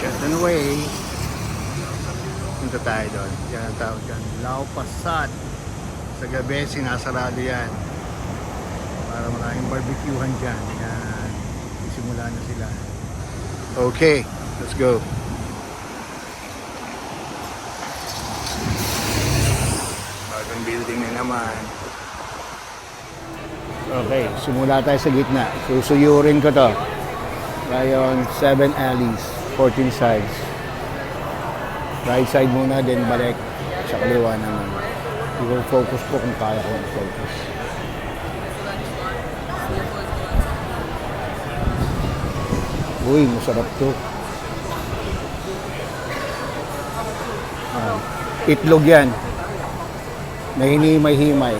Chetan Way. Punta tayo doon. Yan ang tawag dyan. Lao. Sa gabi, sinasarado yan. Para maraming barbecuehan dyan. Yan. Simula na sila. Okay, let's go. Bagong building na naman. Okay, simula tayo sa gitna. Susuyurin ko to. Ngayon, 7 alleys, 14 sides. Right side muna, then balik sa kaliwa naman. I-focus ko kung kaya ko focus. Uy, masarap to. Ah, itlog yan. Na hinimay-himay.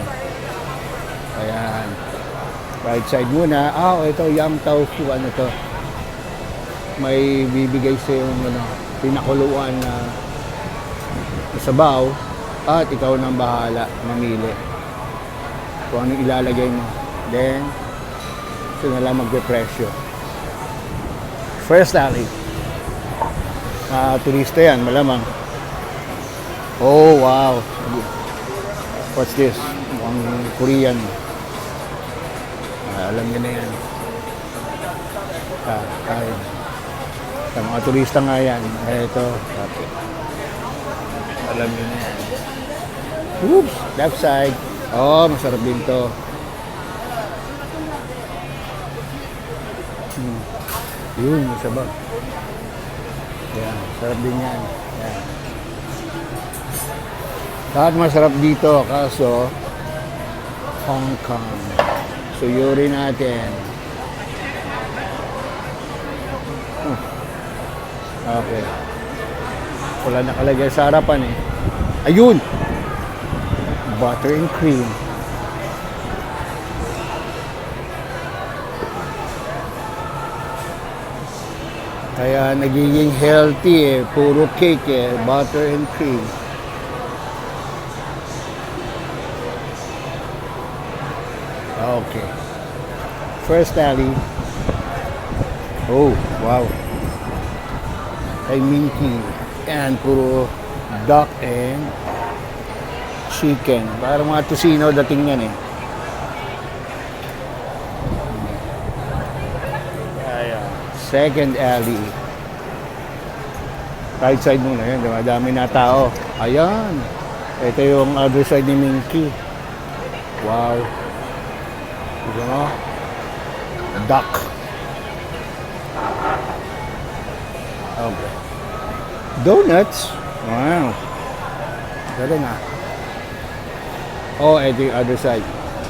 Ayan. Right side muna. Ah, oh, ito, yam tofu. Ano to? May bibigay sa yung ano, pinakuluan na sabaw at ikaw nang bahala mamili kung anong ilalagay mo. Then, ito na lang magpe-presyo. First alley. Ah, turista yan, malamang. Oh, wow. What's this? Mukhang Korean. Ah, alam niyo na yan. Ah, ay. Sa mga turista nga yan. Eh, ito. Alam niyo na yan. Oops! Left side. Oh, masarap din to. Hmm. Yun, masabag. Yan, sarap din yan. Yan. Lahat masarap dito, kaso Hong Kong. Suyuri natin. Okay. Wala nakalagay sa harapan eh. Ayun! Butter and cream. Kaya nagiging healthy eh. Puro cake eh. Butter and cream. Okay. First alley. Oh, wow. Kay Minky. Yan, puro duck and chicken. Parang mga tusino dating yan eh. Ayan. Second alley. Right side muna yun. Dumadami na tao. Ayan. Ito yung other side ni Minky. Wow. Ito. Duck. Donuts. Wow. Galing ah. Oh, ito yung other side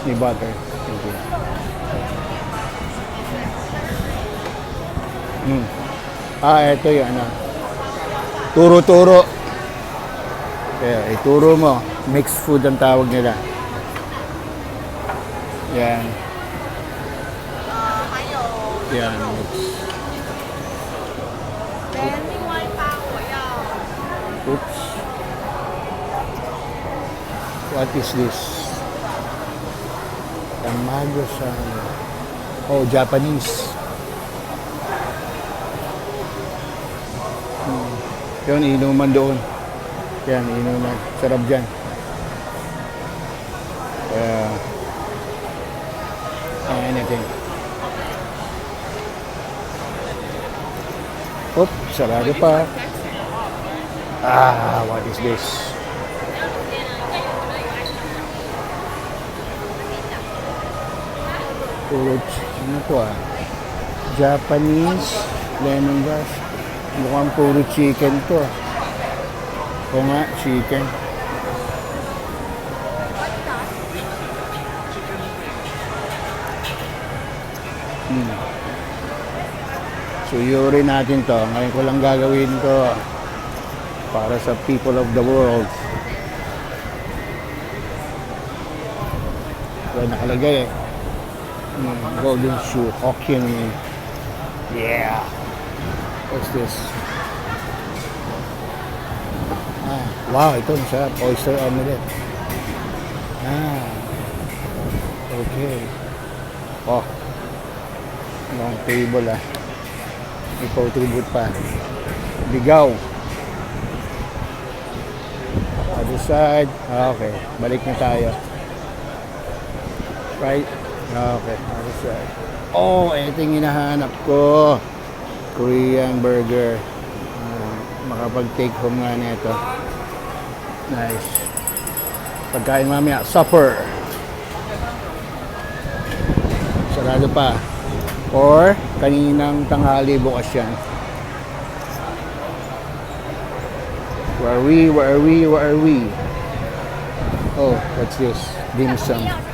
ni butter. Thank you. Mm. Ah, ito yung ano. Turo-turo. Kaya, ituro mo. Mixed food ang tawag nila. Yan. Yan. mix. What is this? Tamago sa... Oh, Japanese. Hmm. Yun, inuman doon. Yan, inuman. Sarap dyan. Kaya... anything. Oop, sarado pa. Ah, what is this? Puro, ch- ano to ah? Japanese lemongrass. Mukhang puro chicken to ah. O nga, chicken. Hmm. So, natin to. Ngayon ko lang gagawin to para sa people of the world. Wala nakalagay eh. Hmm, golden shoe, Hokkien. Yeah. What's this? Ah, wow, ito masarap. Oyster omelette. Ah. Okay. Oh. Long table ah. Photo booth pa. Ligaw. Other side. Ah, Okay. Balik na tayo. Right. Okay. Oh, ito yung hinahanap ko. Korean burger. Ah, makapag-take home nga nito. Nice. Pagkain mamaya. Supper. Sarado pa. Or kaninang tanghali bukas yan. Where are we? Where are we? Where are we? Oh, what's this? Dim sum.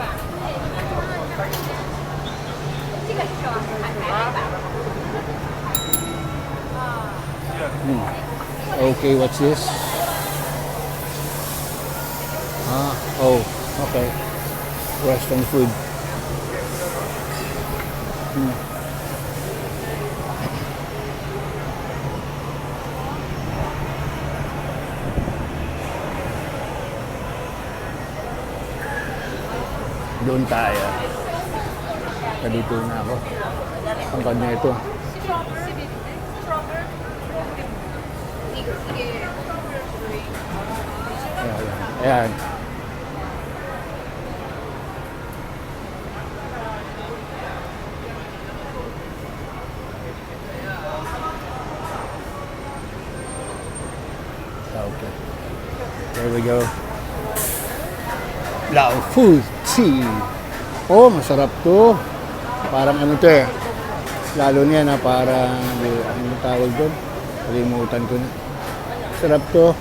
Okay, what's this? Ah, oh, okay. Western food. Hmm. Doon tayo. Nandito na ako. Ang kanya ito. Ayan. Ayan. Okay. There we go. Lao Fu Chi. Oh, masarap to. Parang ano to eh. Lalo niya na parang, eh, ano tawag doon? Kalimutan ko na. Sarap to.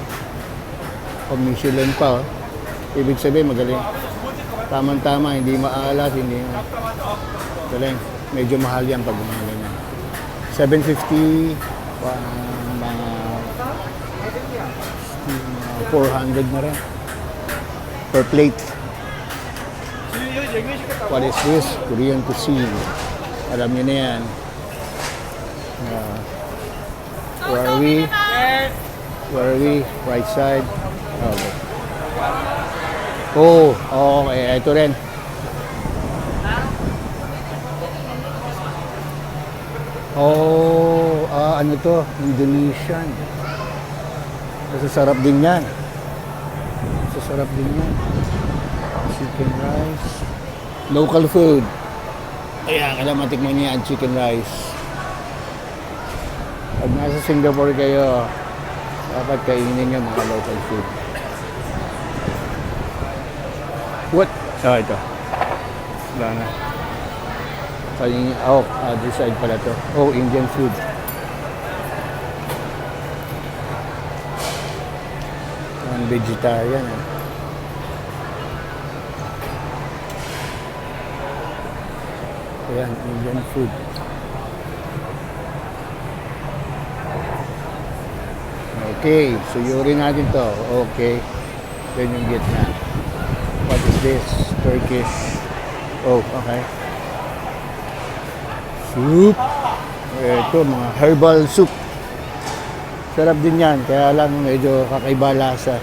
O Michelin pa oh. Ibig sabihin magaling. Tamang-tama, hindi maalas, hindi galing. Medyo mahal yan pag mga ganyan. 750, pa, mga 400 na rin. Per plate. What is this? Korean cuisine. Alam niyo na yan. Uh, where are we? Where are we? Right side. Okay. Oh, okay. Ito rin. Oh, ah, ano to? Indonesian. Masasarap din yan. Masasarap din yan. Chicken rice. Local food. Ayan, kailangan matikman niya ang chicken rice. Pag nasa Singapore kayo, dapat kainin niyo mga local food. What? Ah, ito. Wala na. Kaling, oh, other side pala to. Oh, Indian food. Ang vegetarian eh. Ayan, Indian food. Okay, suyurin natin to. Okay. Then yung gitna. What is this? Turkish. Oh, okay. Soup. Ito, mga herbal soup. Sarap din yan. Kaya lang medyo kakaiba lasa.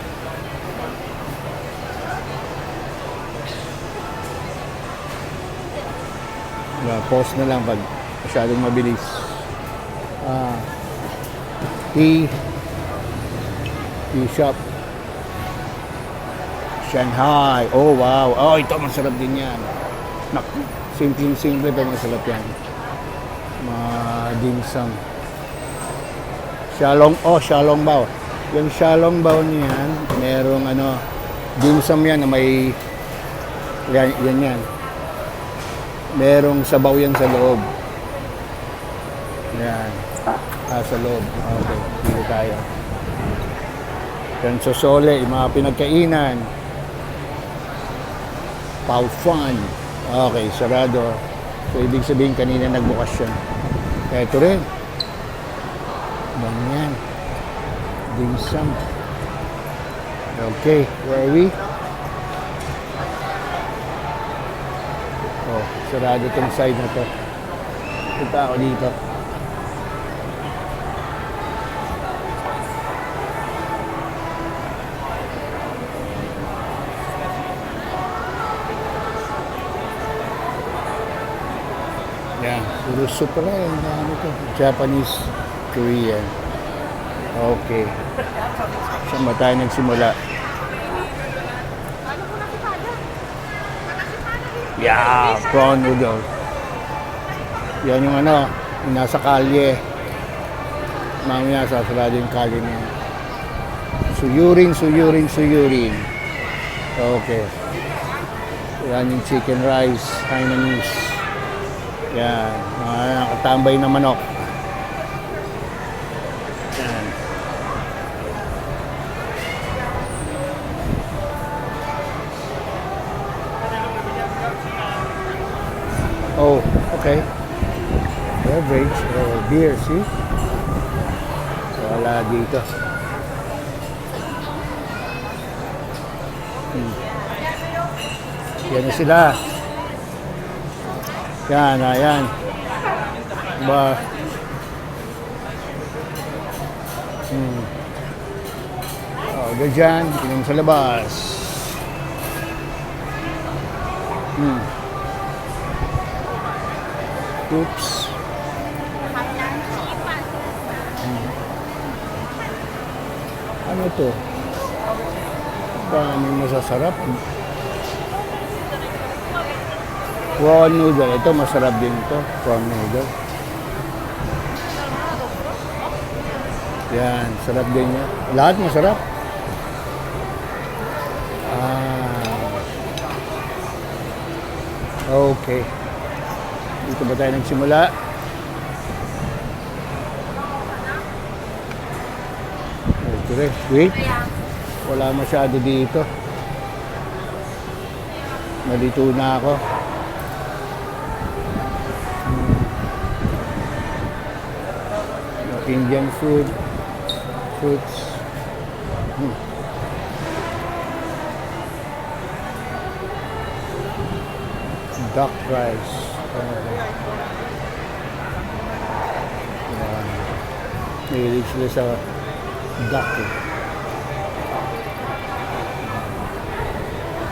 Yeah, pause na lang pag masyadong mabilis. Ah, tea. Tea shop. Shanghai. Oh, wow. Oh, ito masarap din yan. Naku, simple-simple pero masarap yan. Mga dim sum. Shalong, oh, shalong bao. Yung shalong bao niyan, merong ano, dim sum yan na may, yan, yan yan. Merong sabaw yan sa loob. Yan. Ah, sa loob. Okay, dito tayo. Yan sosole, yung mga pinagkainan. Pau Fun. Okay, sarado. So, ibig sabihin kanina nagbukas yun. Ito rin. Ganyan. Dim sum. Okay, where are we? Oh, sarado tong side na to. Punta ako dito. Yeah. Puro soup pala yan. Ano to? Japanese, Korean. Okay. Saan ba tayo nagsimula? Yeah, prawn noodles. Yan yung ano, yung nasa kalye. Mamaya sasarado yung kalye niya. Suyurin, suyurin, suyurin. Okay. Yan yung chicken rice, Hainanese. Yan, mga nakatambay na manok. Yan. Oh, okay. Beverage or beer, see? Wala dito. Hmm. Yan na sila. Yan, ayan. Ba. Hmm. Oh, ganyan. Inom sa labas. Hmm. Oops. Ano to? Paano masasarap? Prawn noodle. Ito masarap din to. Prawn noodle. Yan. Sarap din niya. Lahat masarap. Ah. Okay. Dito ba tayo nagsimula? Okay. Wait. Wala masyado dito. Nalito na ako. Hmm. Indian food, fruits. Hmm. Duck rice. Yan. Mahilig sila sa duck eh.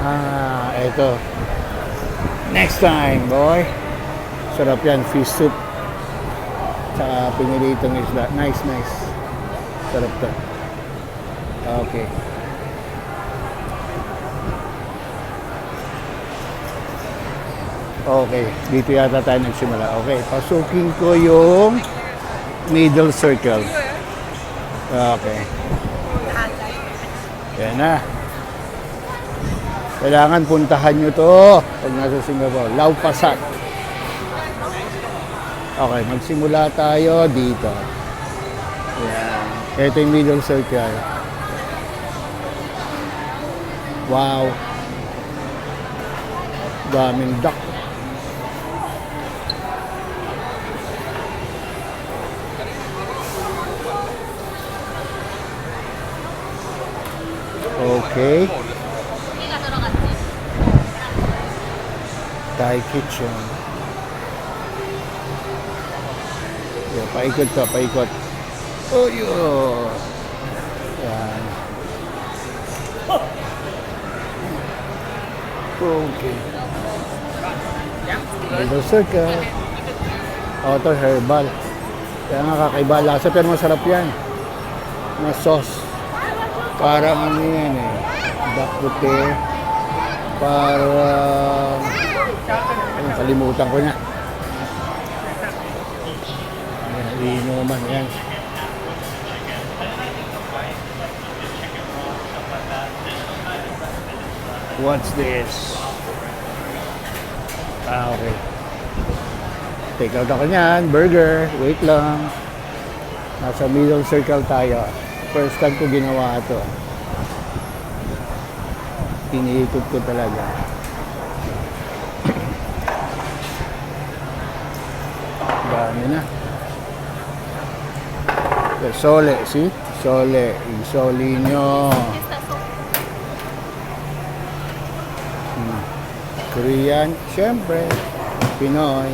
Ah, eto. Next time, boy. Sarap yan, fish soup. Tsaka pinilitong isda. Nice, nice. Sarap to. Okay. Okay, dito yata tayo nagsimula. Okay, pasukin ko yung middle circle. Okay. Yan na. Kailangan puntahan nyo to pag nasa Singapore. Lau Pasat. Okay, magsimula tayo dito. Yan. Ito yung middle circle. Wow. Daming duck. Okay. Thai kitchen. Yeah, paikot ka, paikot. Yun. Yan. Okay. Circle. Oh, ito herbal. Kaya nga kakaiba lasa, pero masarap yan. Na sauce. Parang ano yan eh. Duck puti. Parang... Ayun, kalimutan ko na. Ayan, inuman yan. What's this? Ah, okay. Take out ako niyan. Burger. Wait lang. Nasa middle circle tayo. First time ko ginawa ito. Iniikot ko talaga. Dami na. Sole, see? Sole. Isoli nyo. Korean, syempre. Pinoy.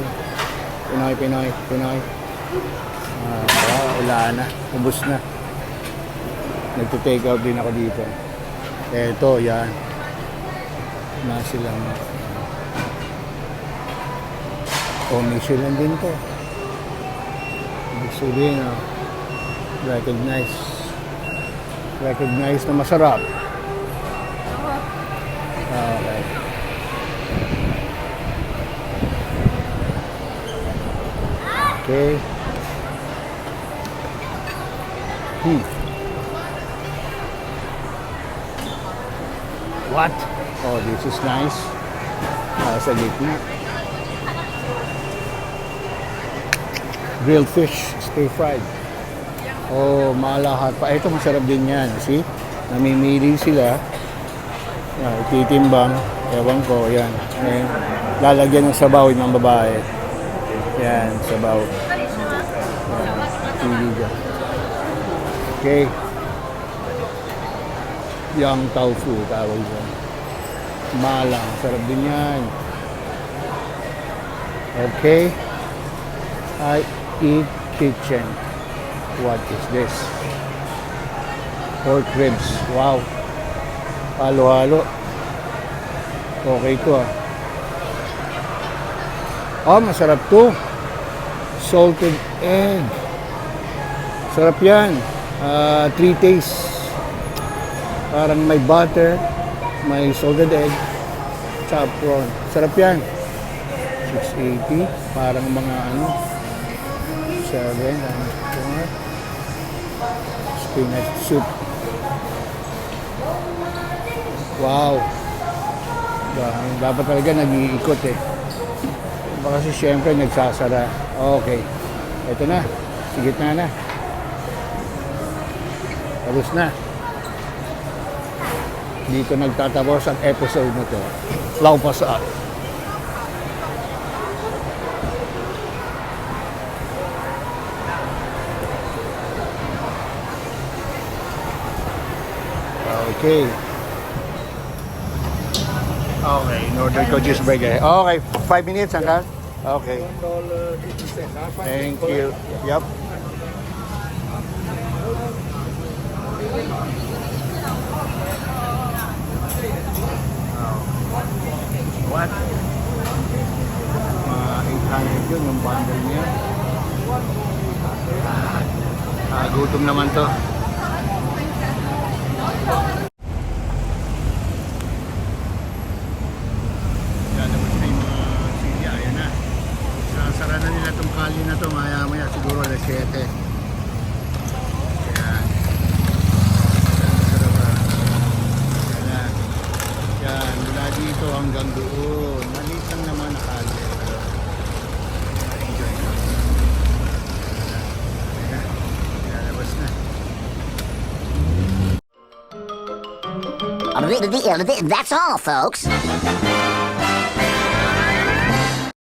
Pinoy, Pinoy, Pinoy. Ah, ah, wala na. Ubus na. Nagto-take out din ako dito. Eto, yan. Na silang... Oh, Michelin din to. Insulino. Recognize. Recognize na masarap. Okay. Okay. Hmm. What? Oh, this is nice. Ah, sa gitna. Grilled fish, stir fried. Oh, malahat pa. Ito masarap din yan. See? Namimili sila. Yan, ititimbang. Ewan ko, yan. Ngayon, lalagyan ng sabaw ng babae. Yan, sabaw. Dyan. Okay. Yang tofu, tawag dyan. Malang, sarap din yan. Okay. I eat kitchen. What is this? Pork ribs. Wow. Halo-halo. Okay to ah. Oh, masarap to. Salted egg. Sarap yan. Ah, three tastes. Parang may butter, may salted egg, chop prawn. Sarap yan. 680. Parang mga ano, 7, ano, 4. Spinach soup. Wow. Dapat talaga nag-iikot eh. Baka kasi syempre nagsasara. Okay. Ito na. Sigit na na. Tapos na. Dito nagtatapos ang episode na to. Laupas up. Okay. Okay, in order ko just break it. Okay, five minutes, Uncle? Okay. Thank you. Yep. What? Mga 800 yun, yung bundle niya. Ah, gutom naman to. Lalabas na yung mga silya, ayan na. Na nila itong kali to, maya maya siguro alas 7. the end of. That's all, folks.